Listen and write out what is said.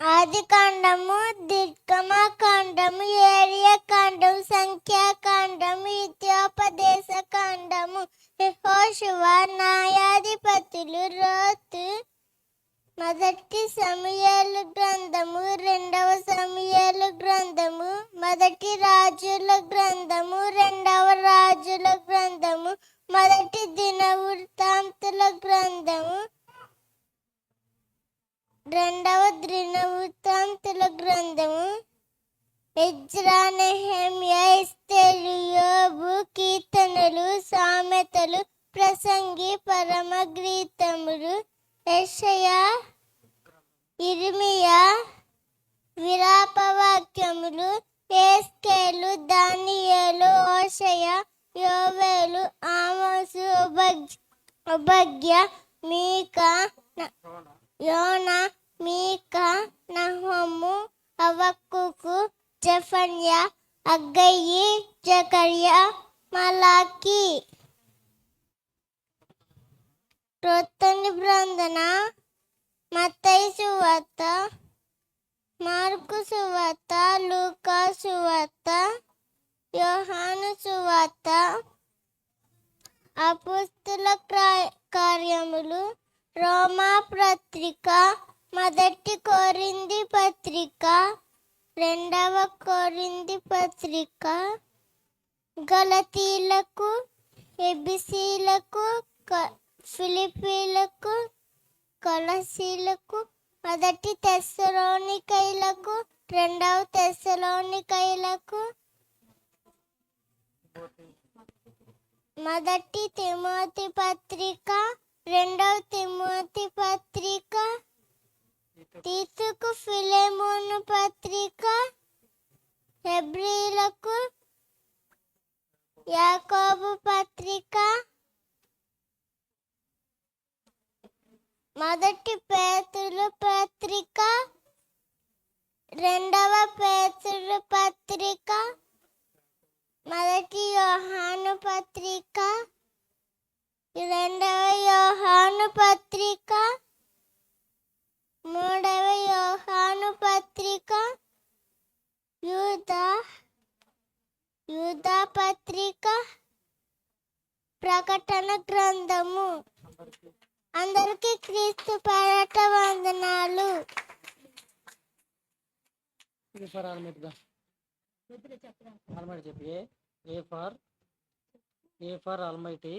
ఆది కాండము దిర్గమ కాండము ఏరియా కాండం సంఖ్యాకాండము ఇత్యోపదేశ కాండము యెహోషువ న్యాయాధిపతులు రోతు మొదటి సమయాలు గ్రంథము రెండవ సమయాలు గ్రంథము మొదటి రాజుల గ్రంథము రెండవ రాజుల రెండవ దినవృత్తాంతుల గ్రంథము. ఎజ్రా నెహమ్యా ఎస్తేరు యోబు కీర్తనలు సామెతలు ప్రసంగి పరమగీతములు యెషయా ఇర్మియా విరాపవాక్యములు ఏస్కేలు దానియేలు ఓషయ యోవేలు ఆమోసు ఉబగ్ ఉబగ్య మీకా న- యోన మీకా నహము అవక్కుకు జఫన్య అగ్గయ్యి జకర్య మలాకి. క్రొత్త నిబంధన మత్తయి సువార్త మార్కు సువార్త లూకా సువార్త యోహాను సువార్త. అపుస్తుల క్రా- కార్యములు రోమా పత్రిక మొదటి కోరింది పత్రిక రెండవ కోరింది పత్రిక గలతీలకు ఎబిసీలకు క- ఫిలిపీలకు కొలసీలకు మొదటి తెస్సలోనికైలకు రెండవ తెస్సలోనికైలకు మొదటి తిమోతి పత్రిక రెండవ తిమోతి పత్రిక తీతుకు ఫిలెమోను పత్రిక హెబ్రిలకు యాకోబు పత్రిక. మొదటి పేతులు పత్రిక రెండవ పేతులు పత్రిక మొదటి యోహాను పత్రిక రెండవ యోహాను పత్రిక మూడవ యోహాను పత్రిక యూదా యూదా పత్రిక ప్రకటన గ్రంథము. అందరికీ క్రీస్తు పేరట వందనాలు. ఏ ఫర్ ఆల్మైట్గా. చెప్పి. A A for? A for almighty?